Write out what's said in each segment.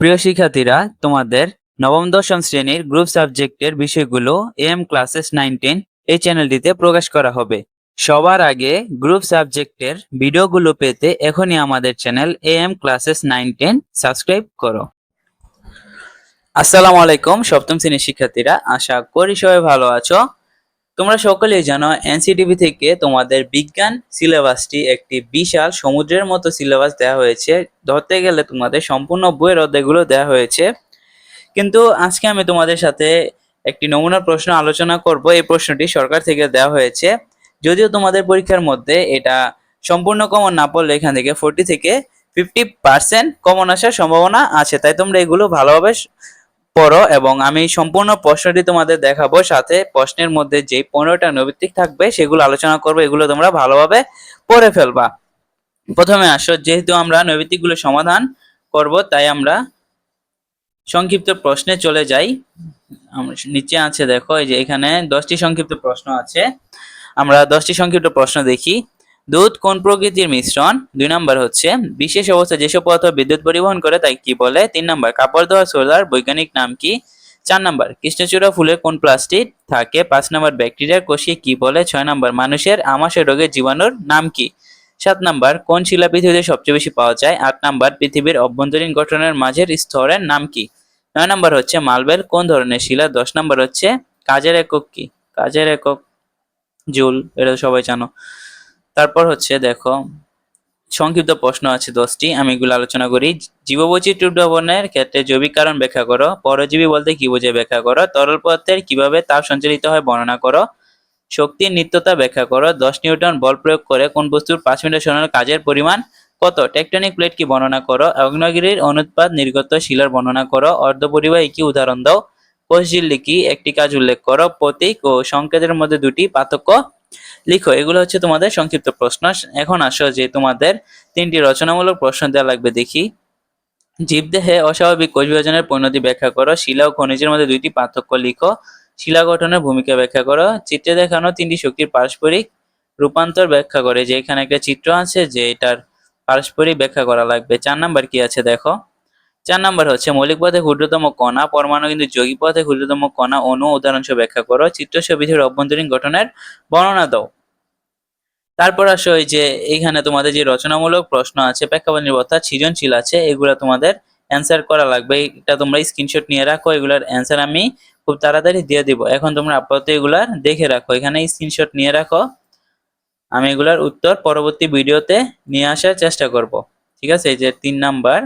প্রিয় শিক্ষার্থীরা, তোমাদের নবম, দশম শ্রেণির গ্রুপ সাবজেক্টের বিষয়গুলো এম ক্লাসেস নাইন টেন এই চ্যানেলটিতে প্রকাশ করা হবে। সবার আগে গ্রুপ সাবজেক্টের ভিডিওগুলো পেতে এখনই আমাদের channel M classes nine ten subscribe করো। আসসালামু আলাইকুম সপ্তম শ্রেণির শিক্ষার্থীরা, আশা করি সবাই ভালো আছো। তোমরা সকলেই জানো, এনসিটিভি থেকে তোমাদের বিজ্ঞান সিলেবাসটি একটি বিশাল সমুদ্রের মতো সিলেবাস দেওয়া হয়েছে। ধরতে গেলে তোমাদের সম্পূর্ণ বইয়ের অধ্যায়গুলো দেওয়া হয়েছে। কিন্তু আজকে আমি তোমাদের সাথে একটি নমুনা প্রশ্ন আলোচনা করব। এই প্রশ্নটি সরকার থেকে দেওয়া হয়েছে। যদিও তোমাদের পরীক্ষার মধ্যে এটা সম্পূর্ণ কমন না, পড়লে এখান থেকে ফোরটি থেকে ফিফটি পার্সেন্ট কমন আসার সম্ভাবনা আছে। তাই তোমরা এগুলো ভালোভাবে পড়ো এবং আমি সম্পূর্ণ প্রশ্নটি তোমাদের দেখাবো। সাথে প্রশ্নের মধ্যে যে পনেরোটা নৈবিত্তিক থাকবে, সেগুলো আলোচনা করব। এগুলো তোমরা ভালোভাবে পড়ে ফেলবা। প্রথমে আসো, যেহেতু আমরা নৈবিত্তিকগুলো সমাধান করব, তাই আমরা সংক্ষিপ্ত প্রশ্নে চলে যাই। নিচে আছে, দেখো, এই যে এখানে দশটি সংক্ষিপ্ত প্রশ্ন আছে। আমরা দশটি সংক্ষিপ্ত প্রশ্ন দেখি। দুধ কোন প্রকৃতির মিশ্রণ? দুই নম্বর হচ্ছে, বিশেষ অবস্থা যেসব পদার্থ বিদ্যুৎ পরিবহন করে তাই কি বলে? তিন নম্বর, কাপড় ধোয়া, সোলার, বৈজ্ঞানিক নাম কি? চার নাম্বার, কৃষ্ণচূড়া ফুলে কোন প্লাস্টিক থাকে? পাঁচ নম্বর ব্যাকটেরিয়ার কোষকে কি বলে? ছয় নম্বর, মানুষের আমাশয় রোগের জীবাণুর নাম কি? সাত নম্বর, কোন শিলা পৃথিবীতে সবচেয়ে বেশি পাওয়া যায়? আট নম্বর, পৃথিবীর অভ্যন্তরীণ গঠনের মাঝের স্তরের নাম কি? নয় নাম্বার হচ্ছে, মালবেল কোন ধরনের শিলা? দশ নম্বর হচ্ছে, কাজের একক কি? কাজের একক, জুল, এটা সবাই জানো। তারপর হচ্ছে দেখো, সংক্ষিপ্ত প্রশ্ন আছে দশটি, আমি এগুলো আলোচনা করি। জীববৈচিত্র্য উদ্ভাবনের ক্ষেত্রে জৈবিক কারণ ব্যাখ্যা করো, পরজীবী বলতে কি বোঝে ব্যাখ্যা করো, তরল পদার্থের কীভাবে তাপ সঞ্চালিত হয় বর্ণনা করো, শক্তির নিত্যতা ব্যাখ্যা করো, দশ নিউটন বল প্রয়োগ করে কোন বস্তুর পাঁচ মিনিট সরানোর কাজের পরিমাণ কত, টেকটনিক প্লেট কি বর্ণনা করো, অগ্নগিরির অনুৎপাদ নির্গত শিলার বর্ণনা করো অর্ধপরিবাহী কি উদাহরণ দাও, কোষঝিল্লি কি, একটি কাজ উল্লেখ করো, প্রতীক ও সংকেতের মধ্যে দুটি পার্থক্য লিখো, এগুলো হচ্ছে তোমাদের সংক্ষিপ্ত প্রশ্ন। এখন আসো যে তোমাদের তিনটি রচনামূলক প্রশ্ন দেওয়া লাগবে, দেখি। জীবদেহে অস্বাভাবিক কোষ বিভাজনের পরিণতি ব্যাখ্যা করো। শিলা ও খনিজের মধ্যে দুইটি পার্থক্য লিখো। শিলা গঠনের ভূমিকা ব্যাখ্যা করো। চিত্রে দেখানো তিনটি শক্তির পারস্পরিক রূপান্তর ব্যাখ্যা করে, যে এখানে একটা চিত্র আছে যে এটার পারস্পরিক ব্যাখ্যা করা লাগবে। চার নাম্বার কি আছে দেখো। চার নাম্বার হচ্ছে, মৌলিক পথে ক্ষুদ্রতম কণা, পরমাণু কিন্তু যৌগিক পথে ক্ষুদ্রতম কণা, অণু উদাহরণসহ ব্যাখ্যা করো। চিত্রসহ পৃথিবীর অভ্যন্তরীণ গঠনের বর্ণনা দাও। তারপর আসো এই যে, এইখানে তোমাদের যে রচনামূলক প্রশ্ন আছে, প্রেক্ষাপট নির্ভরতা, সৃজনশীল আছে, এগুলো তোমাদের অ্যান্সার করা লাগবে। এটা তোমরা স্ক্রিনশট নিয়ে রাখো, এগুলার অ্যান্সার আমি খুব তাড়াতাড়ি দিয়ে দিব। এখন তোমরা আপাতত এগুলার দেখে রাখো। এখানে স্ক্রিনশট নিয়ে রাখো। আমি এগুলার উত্তর পরবর্তী ভিডিওতে নিয়ে আসার চেষ্টা করব। ঠিক আছে? এই যে তিন নাম্বার।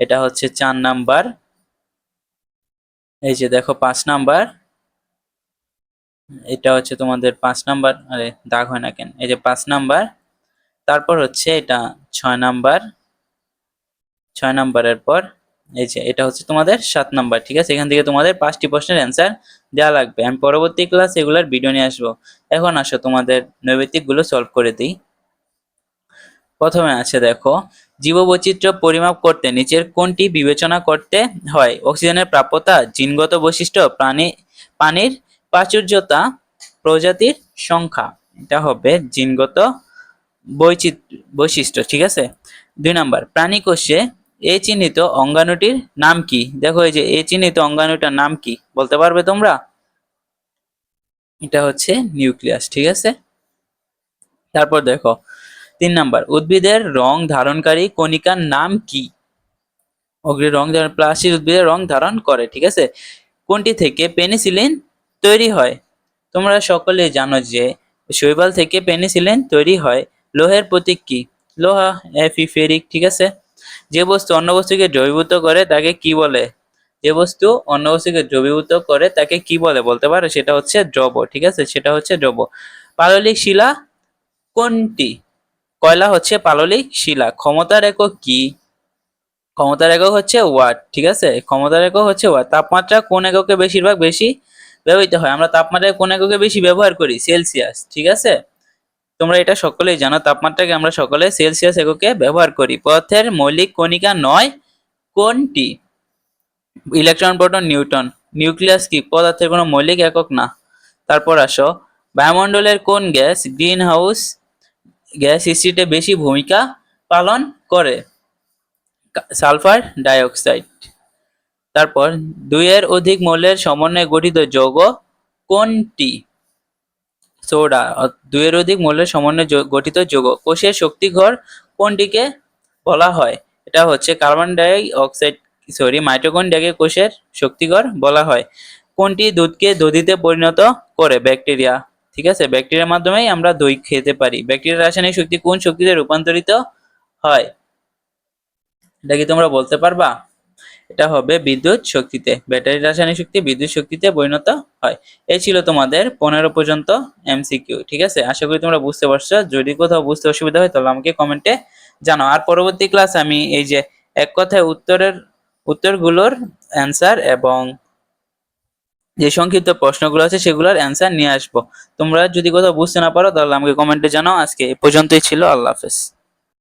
এটা হচ্ছে চার নাম্বার। এই যে দেখো, পাঁচ নাম্বার। এটা হচ্ছে তোমাদের পাঁচ নাম্বার। আরে, দাগ হয় না কেন? এই যে পাঁচ নাম্বার। তারপর হচ্ছে এটা ছয় নাম্বার। ছয় নাম্বারের পর এই যে এটা হচ্ছে তোমাদের সাত নাম্বার, ঠিক আছে? এখান থেকে তোমাদের পাঁচটি প্রশ্নের অ্যান্সার দেওয়া লাগবে। আমি পরবর্তী ক্লাস এগুলার ভিডিও নিয়ে আসব। এখন আসো তোমাদের নৈবেদিকগুলো সলভ করে দিই। প্রথমে আছে দেখো, জীববৈচিত্র্য পরিমাপ করতে নিচের কোনটি বিবেচনা করতে হয়। অক্সিজেনের প্রাপ্যতা, জিনগত বৈশিষ্ট্য, প্রাণী, পানির প্রাচুর্যতা, প্রজাতির সংখ্যা, এটা হবে জিনগত বৈচিত্র বৈশিষ্ট্য, ঠিক আছে? দুই নাম্বার, প্রাণী কোষে এ চিহ্নিত অঙ্গাণুটির নাম কি? দেখো এই যে এ চিহ্নিত অঙ্গাণুটার নাম কি? বলতে পারবে তোমরা? এটা হচ্ছে নিউক্লিয়াস, ঠিক আছে? তারপর দেখো তিন নাম্বার, উদ্ভিদের রং ধারণকারী কণিকার নাম কি? অগ্নি রং ধারণ, প্লাস্টিক উদ্ভিদের রং ধারণ করে, ঠিক আছে? কোনটি থেকে পেনিসিলিন তৈরি হয়? তোমরা সকলে জানো যে শৈবাল থেকে পেনিসিলিন তৈরি হয়। লোহের প্রতীক কি? লোহা এফি ফেরিক ঠিক আছে? যে বস্তু অন্য বস্তুকে দ্রবীভূত করে তাকে কি বলে? যে বস্তু অন্য বস্তুকে দ্রবীভূত করে তাকে কি বলে? বলতে পারো, সেটা হচ্ছে দ্রব, ঠিক আছে? সেটা হচ্ছে দ্রব। পাললিক শিলা কোনটি? কয়লা হচ্ছে পাললিক শিলা। ক্ষমতার একক কি? ক্ষমতার একক হচ্ছে ওয়াট, ঠিক আছে? ক্ষমতার একক হচ্ছে ওয়াট। তাপমাত্রা কোন এককে বেশিরভাগ বেশি ব্যবহৃত হয়? আমরা তাপমাত্রা কোন এককে বেশি ব্যবহার করি? সেলসিয়াস, ঠিক আছে? তোমরা এটা সকলেই জানো, তাপমাত্রাকে আমরা সকলে সেলসিয়াস এককে ব্যবহার করি। পদার্থের মৌলিক কণিকা নয়, কোনটি? ইলেকট্রন, প্রোটন নিউটন নিউক্লিয়াস কি? পদার্থের কোনো মৌলিক একক না। তারপর আসো। বায়ুমণ্ডলের কোন গ্যাস গ্রিন হাউস গ্যাস সৃষ্টিতে বেশি ভূমিকা পালন করে। Sulphur dioxide. তারপর দুইয়ের অধিক মৌলের সমন্বয়ে গঠিত যৌগ কোনটি? সোডা দুইয়ের অধিক মৌলের সমন্বয়ে গঠিত যৌগ। কোষের শক্তিঘর কোনটিকে বলা হয়? এটা হচ্ছে কার্বন ডাই অক্সাইড সরি মাইটোকন্ড্রিয়াকে কোষের শক্তিঘর বলা হয়। কোনটি দুধকে দধিতে পরিণত করে? ব্যাকটেরিয়া। ঠিক আছে? ব্যাকটেরিয়ার মাধ্যমেই আমরা দই খেতে পারি। ব্যাকটেরিয়ার রাসায়নিক শক্তি কোন শক্তিতে রূপান্তরিত হয়? এটা কি তোমরা বলতে পারবা? এটা হবে বিদ্যুৎ শক্তিতে। ব্যাটারি রাসায়নিক শক্তি বিদ্যুৎ শক্তিতে পরিণত হয়। এই ছিল তোমাদের পনেরো পর্যন্ত এমসিকিউ, ঠিক আছে? আশা করি তোমরা বুঝতে পারছ। যদি কোথাও বুঝতে অসুবিধা হয়, তাহলে আমাকে কমেন্টে জানো আর পরবর্তী ক্লাস আমি এই যে এক কথায় উত্তরের, উত্তরগুলোর অ্যান্সার এবং যে সংক্ষিপ্ত প্রশ্নগুলো আছে সেগুলোর অ্যান্সার নিয়ে আসব। তোমরা যদি কোথাও বুঝতে না পারো, তাহলে আমাকে কমেন্টে জানাও। আজকে এ পর্যন্তই ছিল। আল্লাহ হাফেজ।